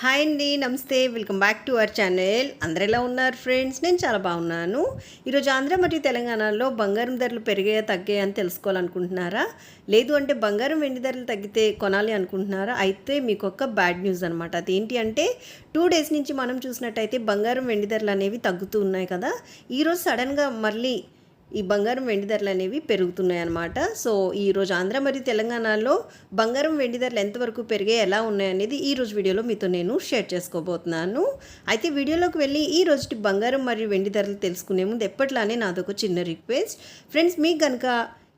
Hi అండి నమస్తే. Welcome back to our channel. అందరు ఎలా ఉన్నారు ఫ్రెండ్స్? నేను చాలా బాగున్నాను. ఈరోజు ఆంధ్ర మరియు తెలంగాణలో బంగారం ధరలు పెరిగాయా తగ్గాయా అని తెలుసుకోవాలనుకుంటున్నారా? లేదు అంటే బంగారం వెండి ధరలు తగ్గితే కొనాలి అనుకుంటున్నారా? అయితే మీకు ఒక బ్యాడ్ న్యూస్ అనమాట అదేంటి అంటే టూ డేస్ నుంచి మనం చూసినట్టయితే బంగారం వెండి ధరలు అనేవి తగ్గుతూ ఉన్నాయి కదా. ఈరోజు సడన్గా మళ్ళీ ఈ బంగారం వెండి ధరలు అనేవి పెరుగుతున్నాయి అన్నమాట సో ఈరోజు ఆంధ్ర మరియు తెలంగాణలో బంగారం వెండి ధరలు ఎంతవరకు పెరిగాయి ఎలా ఉన్నాయనేది ఈ రోజు వీడియోలో మీతో నేను షేర్ చేసుకోబోతున్నాను. అయితే వీడియోలోకి వెళ్ళి ఈ రోజు బంగారం మరియు వెండి ధరలు తెలుసుకునే ముందు ఎప్పట్లానే నాదొక చిన్న రిక్వెస్ట్. ఫ్రెండ్స్ మీకు కనుక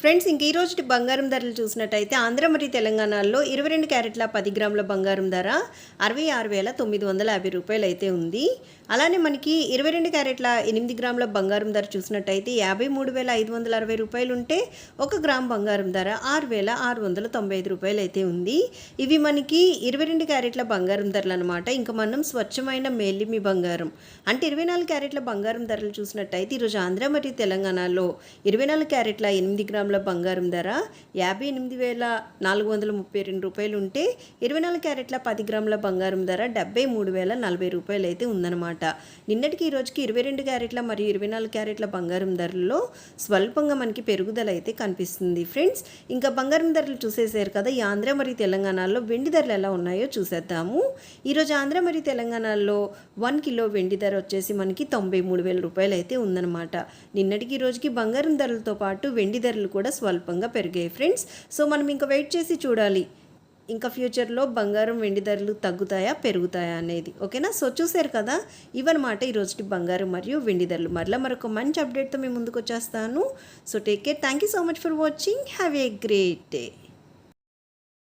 ఫ్రెండ్స్ ఇంక ఈ రోజు బంగారం ధరలు చూసినట్టయితే ఆంధ్ర మరియు తెలంగాణలో ఇరవై రెండు క్యారెట్ల పది గ్రాముల బంగారం ధర అరవై ఆరు వేల తొమ్మిది వందల యాభై రూపాయలు అయితే ఉంది. అలానే మనకి ఇరవై రెండు క్యారెట్ల ఎనిమిది గ్రాముల బంగారం ధర చూసినట్టయితే యాభై మూడు వేల ఐదు వందల అరవై రూపాయలు ఉంటే ఒక గ్రామ్ బంగారం ధర ఆరు వేల ఆరు వందల తొంభై ఐదు రూపాయలు అయితే ఉంది. ఇవి మనకి ఇరవై రెండు క్యారెట్ల బంగారం ధరలు అనమాట ఇంకా మనం స్వచ్ఛమైన మేలిమి బంగారం అంటే ఇరవై నాలుగు క్యారెట్ల బంగారం ధరలు చూసినట్టయితే ఈరోజు ఆంధ్ర మరియు తెలంగాణలో ఇరవై నాలుగు క్యారెట్ల ఎనిమిది గ్రాముల బంగారం ధర యాభై ఎనిమిది వేల నాలుగు వందల ముప్పై రెండు రూపాయలు ఉంటే ఇరవై నాలుగు క్యారెట్ల పది గ్రాముల బంగారం ధర డెబ్బై మూడు వేల నలభై రూపాయలు అయితే ఉందన్నమాట. నిన్నటికి ఈ రోజుకి ఇరవై రెండు క్యారెట్ల మరియు ఇరవై నాలుగు క్యారెట్ల బంగారం ధరల్లో స్వల్పంగా మనకి పెరుగుదల అయితే కనిపిస్తుంది. ఫ్రెండ్స్ ఇంకా బంగారం ధరలు చూసేసారు కదా ఈ ఆంధ్ర మరియు తెలంగాణలో వెండి ధరలు ఎలా ఉన్నాయో చూసేద్దాము. ఈరోజు ఆంధ్ర మరియు తెలంగాణలో వన్ కిలో వెండి ధర వచ్చేసి మనకి తొంభై మూడు వేల రూపాయలు అయితే ఉందన్నమాట. నిన్నటికి ఈ రోజుకి బంగారం ధరలతో పాటు వెండి ధరలు కూడా స్వల్పంగా పెరిగాయి ఫ్రెండ్స్. సో మనం ఇంకా వెయిట్ చేసి చూడాలి. ఇంకా ఫ్యూచర్లో బంగారం వెండి ధరలు తగ్గుతాయా పెరుగుతాయా అనేది. ఓకేనా? సో చూసారు కదా? ఇవన్నమాట ఈరోజుకి బంగారం మరియు వెండి ధరలు. మరలా మరొక మంచి అప్డేట్తో మేము ముందుకు వచ్చేస్తాను. So take care thank you so much for watching have a great day